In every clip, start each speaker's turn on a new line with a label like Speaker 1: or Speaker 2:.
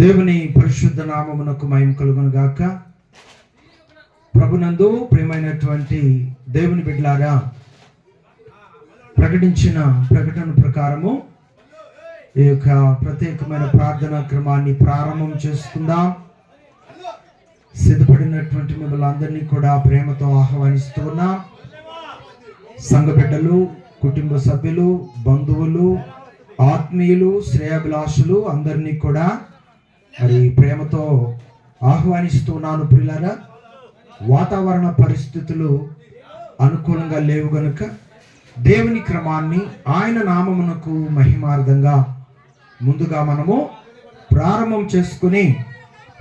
Speaker 1: దేవుని పరిశుద్ధ నామమునకు మయం కలుగును గాక. ప్రభునందు ప్రియమైనటువంటి దేవుని బిడ్డలారా ప్రకటించిన ప్రకటన ప్రకారము ఈ యొక్క ప్రత్యేకమైన ప్రార్థనా క్రమాన్ని ప్రారంభం చేసుకుందాం. సిద్ధపడినటువంటి మిమ్మల్ని అందరినీ కూడా ప్రేమతో ఆహ్వానిస్తున్నా సంఘ బిడ్డలు కుటుంబ సభ్యులు బంధువులు ఆత్మీయులు శ్రేయాభిలాషులు అందరినీ కూడా మరి ప్రేమతో ఆహ్వానిస్తున్నాను ప్రియులారా. వాతావరణ పరిస్థితులు అనుకూలంగా లేవు గనుక దేవుని క్రమాన్ని ఆయన నామమునకు మహిమార్థంగా ముందుగా మనము ప్రారంభం చేసుకుని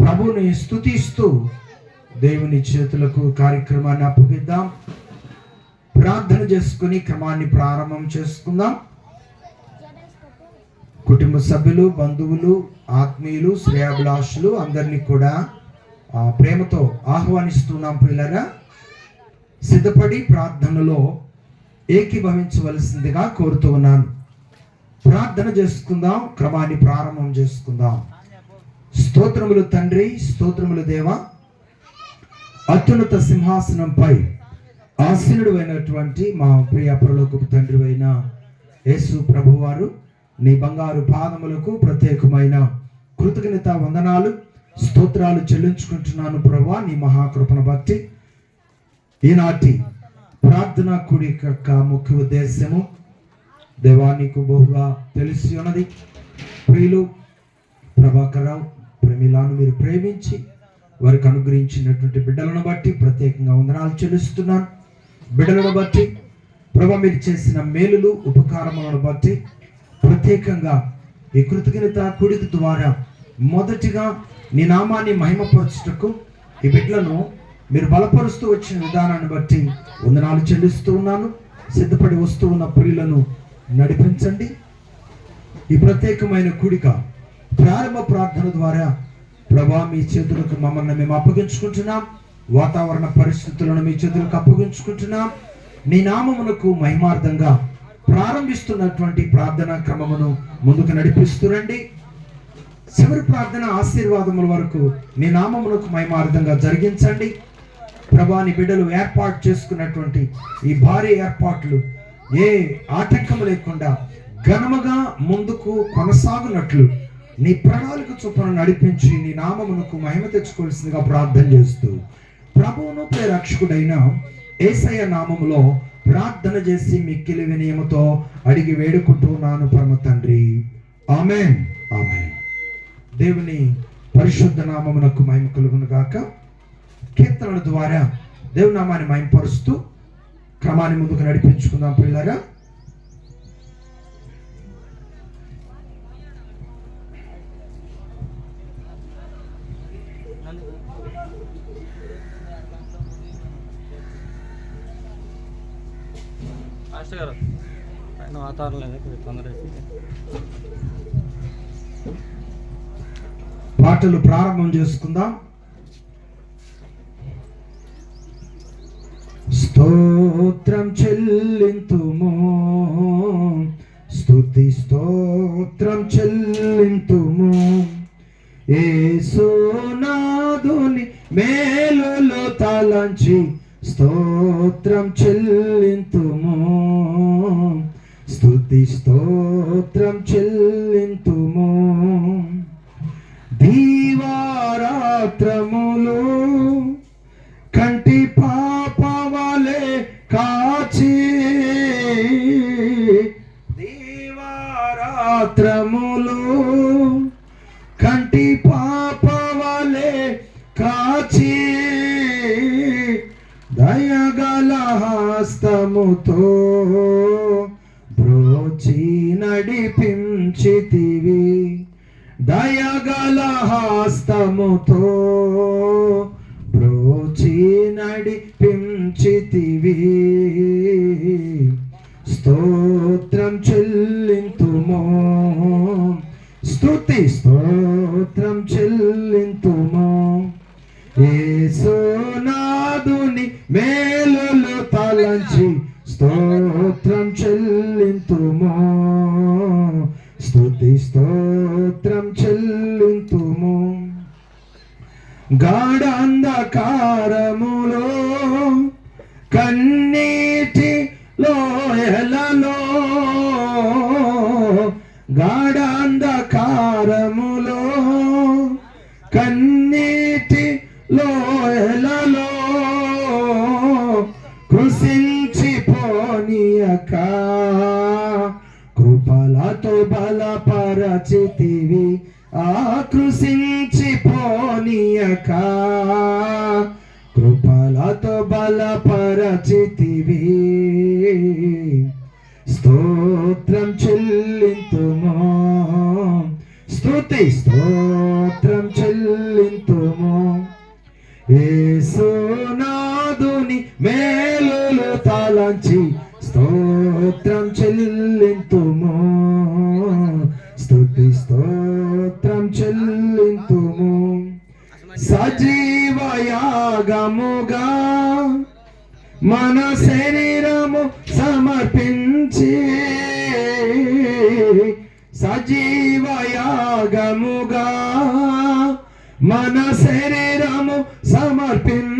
Speaker 1: ప్రభుని స్తుతిస్తూ దేవుని చేతులకు కార్యక్రమాన్ని అప్పగిద్దాం. ప్రార్థన చేసుకుని క్రమాన్ని ప్రారంభం చేసుకుందాం. కుటుంబ సభ్యులు బంధువులు ఆత్మీయులు శ్రేయాభిలాషులు అందరినీ కూడా ప్రేమతో ఆహ్వానిస్తున్నాం పిల్లరా సిద్ధపడి ప్రార్థనలో ఏకీభవించవలసిందిగా కోరుతూ ఉన్నాను. ప్రార్థన చేసుకుందాం క్రమాన్ని ప్రారంభం చేసుకుందాం. స్తోత్రములు తండ్రి స్తోత్రములు దేవ. అత్యున్నత సింహాసనంపై ఆసీనుడు అయినటువంటి మా ప్రియ పరలోకపు తండ్రి అయిన యేసు ప్రభువారు నీ బంగారు పాదములకు ప్రత్యేకమైన కృతజ్ఞత వందనాలు స్తోత్రాలు చెల్లించుకుంటున్నాను ప్రభా నీ మహాకృపణ బట్టి ఈనాటి ప్రార్థన కుడి యొక్క ముఖ్య ఉద్దేశము దేవానికి బహుగా తెలిసి ఉన్నది. ప్రియులు ప్రభాకరరావు ప్రమిలాను మీరు ప్రేమించి వారికి అనుగ్రహించినటువంటి బిడ్డలను బట్టి ప్రత్యేకంగా వందనాలు చెల్లిస్తున్నాను. బిడ్డలను బట్టి ప్రభ మీరు చేసిన మేలులు ఉపకారములను బట్టి ప్రత్యేకంగా ఈ కృతజ్ఞత కూడిక ద్వారా మొదటిగా నీ నామాన్ని మహిమపరచుటకు ఈ బిడ్డలను మీరు బలపరుస్తూ వచ్చిన విధానాన్ని బట్టి వందనాలు చెల్లిస్తూ ఉన్నాను. సిద్ధపడి వస్తూ ఉన్న ప్రియులను నడిపించండి. ఈ ప్రత్యేకమైన కూడిక ప్రారంభ ప్రార్థన ద్వారా ప్రభా మీ చేతులకు మమ్మల్ని మేము అప్పగించుకుంటున్నాం. వాతావరణ పరిస్థితులను మీ చేతులకు అప్పగించుకుంటున్నాం. నీ నామమునకు మహిమార్థంగా ప్రారంభిస్తున్నటువంటి ప్రార్థనా క్రమమును ముందుకు నడిపిస్తురండి చివరి ప్రార్థన ఆశీర్వాదముల వరకు నీ నామమునకు మహిమార్థంగా జరిగించండి. ప్రభాని బిడ్డలు ఏర్పాటు చేసుకున్నటువంటి ఈ భారీ ఏర్పాట్లు ఏ ఆటంకం లేకుండా ఘనముగా ముందుకు కొనసాగునట్లు నీ ప్రణాళిక చొప్పున నడిపించి నీ నామమునకు మహిమ తెచ్చుకోవాల్సిందిగా ప్రార్థన చేస్తూ ప్రభువును ప్రేరక్షకుడైన ఏసయ్య నామములో ప్రార్థన చేసి మిక్కిలి వినయముతో అడిగి వేడుకుంటున్నాను పరమ తండ్రి. ఆమె ఆమె దేవుని పరిశుద్ధ నామమునకు మహిమ కలుగును గాక. కీర్తనల ద్వారా దేవునామాన్ని నామాన్ని క్రమాన్ని ముందుకు నడిపించుకుందాం పిల్లగా
Speaker 2: మాస్టర్ గారు. పైన వాతావరణం లేదా కొద్దిగా తొందర
Speaker 1: పాటలు ప్రారంభం చేసుకుందాం. స్తోత్రం చెల్లింతుము. స్తుతి స్తోత్రం చెల్లింతుము. ఏ సోనాదుని మేలులో తలంచి స్తోత్రం చెల్లింతుము. స్తుతి స్తోత్రం చెల్లింతుము. దీవారాత్రములు కంటి పాపవలే కాచి దీవారాత్రములు కంటి హస్తముతో బ్రోచి నడిపించితివి. దయగల హస్తముతో బ్రోచి నడిపించితివి. స్తోత్రం చెల్లింతుమో. స్తుతి స్తోత్రం చెల్లింతుమో. ఏసో చెల్లింతుమో? స్థుతి స్తోత్రం చెల్లింతుము. గాఢంధకారములో కన్నీటి లోయలలో గాఢంధకారములో కన్నీటి లోయలలో కృపలతో బలపరచితివి? ఆకృషించిపోనీయక కృపలతో బలపరచితివి. స్తోత్రం చెల్లింతుము. స్తుతి స్తోత్రం చెల్లింతుము. ఏసునాదుని మేలులు తలంచి స్తోత్రం సజీవయాగముగా మన శరీరము సమర్పించి సజీవయాగముగా మన శరీరము సమర్పించి